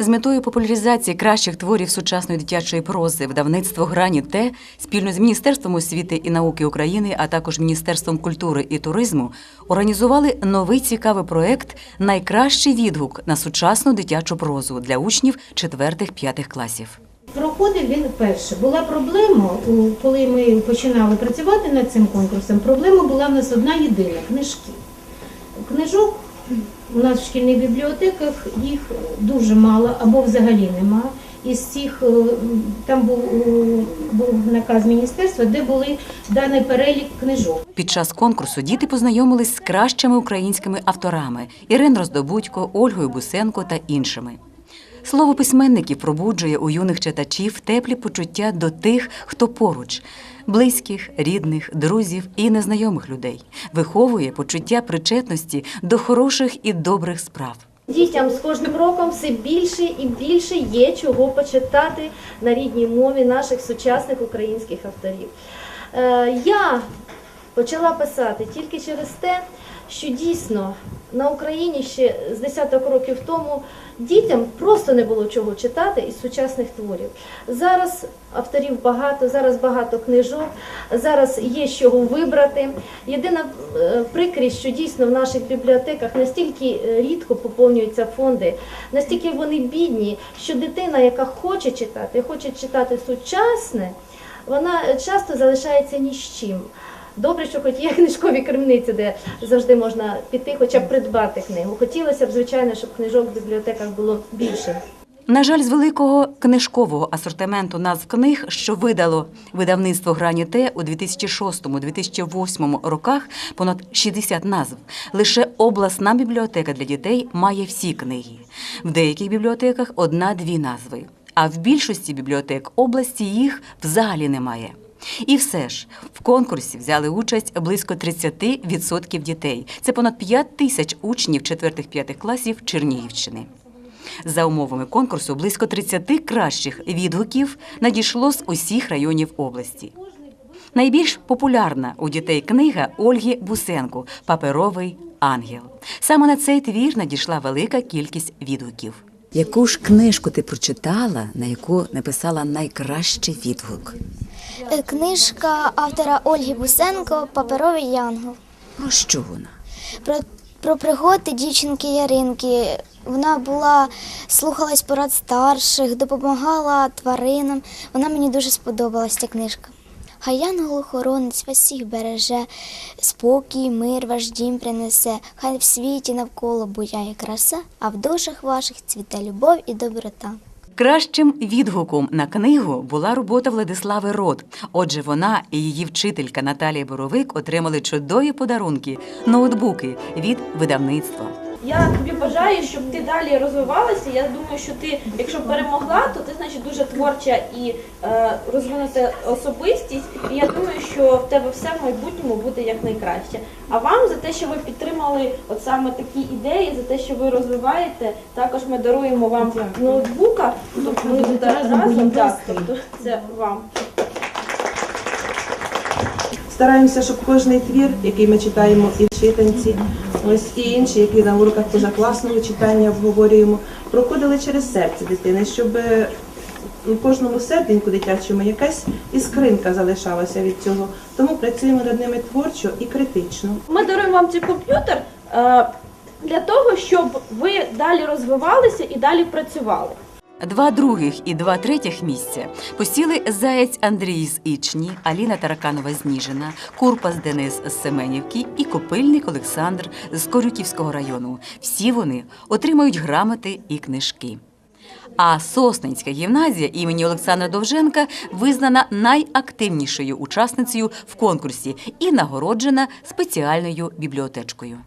З метою популяризації кращих творів сучасної дитячої прози видавництво Грані Те спільно з Міністерством освіти і науки України, а також Міністерством культури і туризму організували новий цікавий проект Найкращий відгук на сучасну дитячу прозу для учнів 4-5 класів. Проходив він вперше. Була проблема, коли ми починали працювати над цим конкурсом. Проблема була в нас одна єдина книжки. Книжок у нас в шкільних бібліотеках їх дуже мало або взагалі нема. Із цих е, там був, був наказ міністерства, де були даний перелік книжок. Під час конкурсу діти познайомились з кращими українськими авторами Ірин Роздобудько, Ольгою Бусенко та іншими. Слово письменників пробуджує у юних читачів теплі почуття до тих, хто поруч близьких, рідних, друзів і незнайомих людей, виховує почуття причетності до хороших і добрих справ. Дітям з кожним роком все більше і більше є чого почитати на рідній мові наших сучасних українських авторів. Е, Я почала писати тільки через те, що дійсно на Україні ще з десяток років тому дітям просто не було чого читати із сучасних творів. Зараз авторів багато, зараз багато книжок, зараз є з чого вибрати. Єдина е, прикрість, що дійсно в наших бібліотеках настільки е, рідко поповнюються фонди, настільки вони бідні, що дитина, яка хоче читати, хоче читати сучасне, вона е, часто залишається ні з чим. Добре, що хоч є книжкові крамниці, де завжди можна піти, хоча б придбати книгу. Хотілося б, звичайно, щоб книжок в бібліотеках було більше. На жаль, з великого книжкового асортименту назв книг, що видало видавництво Грані Те у 2006-2008 роках понад 60 назв. Лише обласна бібліотека для дітей має всі книги. В деяких бібліотеках одна-дві назви, а в більшості бібліотек області їх взагалі немає. І все ж в конкурсі взяли участь близько 30% дітей. Це понад 5 тисяч учнів 4-5 класів Чернігівщини. За умовами конкурсу близько 30 кращих відгуків надійшло з усіх районів області. Найбільш популярна у дітей книга Ольги Бусенко Паперовий ангел. Саме на цей твір надійшла велика кількість відгуків. Яку ж книжку ти прочитала, на яку написала найкращий відгук? Е, Книжка автора Ольги Бусенко Паперовий янгол. Про що вона? Про, про пригоди дівчинки Яринки. Вона була слухалась порад старших, допомагала тваринам. Вона мені дуже сподобалась ця книжка. Хай янгол-охоронець вас всіх береже, спокій, мир ваш дім принесе, хай в світі навколо буяє краса, а в душах ваших цвіте любов і доброта. Кращим відгуком на книгу була робота Владислави Рот. Отже, вона і її вчителька Наталія Боровик отримали чудові подарунки ноутбуки від видавництва. Я тобі бажаю, щоб ти далі розвивалася. Я думаю, що ти, якщо перемогла, то ти значить дуже творча і е, розвинута особистість. І я думаю, що в тебе все в майбутньому буде якнайкраще. А вам за те, що ви підтримали от саме такі ідеї, за те, що ви розвиваєте, також ми даруємо вам ноутбука. Тобто ми разом так, тобто це вам. Стараємося, щоб кожний твір, який ми читаємо і в читанці, ось і інші, які на уроках позакласного читання обговорюємо, проходили через серце дитини, щоб е, у кожному серденьку дитячому якась іскринка залишалася від цього. Тому працюємо над ними творчо і критично. Ми даруємо вам цей комп'ютер е, для того, щоб ви далі розвивалися і далі працювали. Два других і два третіх місця посіли Заєць Андрій з Ічні, Аліна Тараканова з Ніжина, Курпас Денис з Семенівки і Копильник Олександр з Корюківського району. Всі вони отримають грамоти і книжки. А Сосненська гімназія імені Олександра Довженка визнана найактивнішою учасницею в конкурсі і нагороджена спеціальною бібліотечкою.